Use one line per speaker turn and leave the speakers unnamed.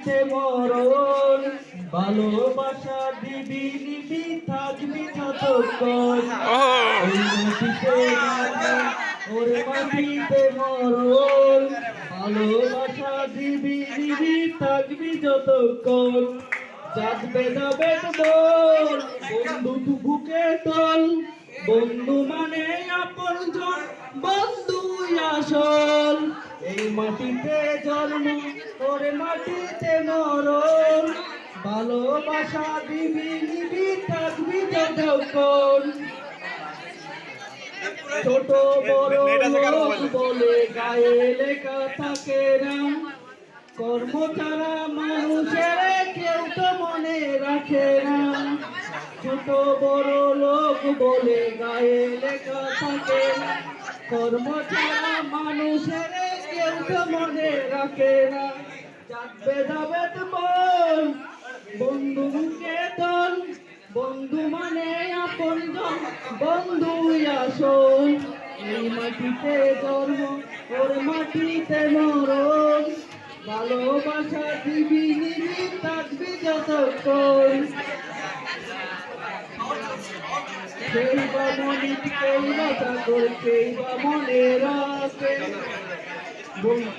মাটিতে মরণ। ভালোবাসা দিবি নিবি থাকবি যতক্ষণ মরণ, ওরে মাটিতে মরণ। ভালোবাসা দিবি নিবি থাকবি যতক্ষণ। জাগবে যাবে তোর বন্ধু তু বুকে তল। বন্ধু মানে আপন জন বন্ধু আসল। এই মাটিতে জন্ম ওরে মাটিতে মরণ। ভালোবাসা দিবি নিবি থাকবি যতক্ষণ ছোট বড় লোক বলে গায়ে লেখা থাকে না। কর্ম ছাড়া মানুষের কেউ তো মনে রাখে না। ছোট বড় লোক বলে গায়ে লেখা থাকে না। কর্ম ছাড়া মানুষের বন্ধুকে দল বন্ধু মানে আপন বন্ধু আসল। এই মাটিতে জন্ম, ওর মাটিতে মরণ। ভালোবাসা দিবি নিবি, থাকবি যতক্ষণ। সেই বা মনে কেই বা চাকর সেই বা মনে রাখে। Boom.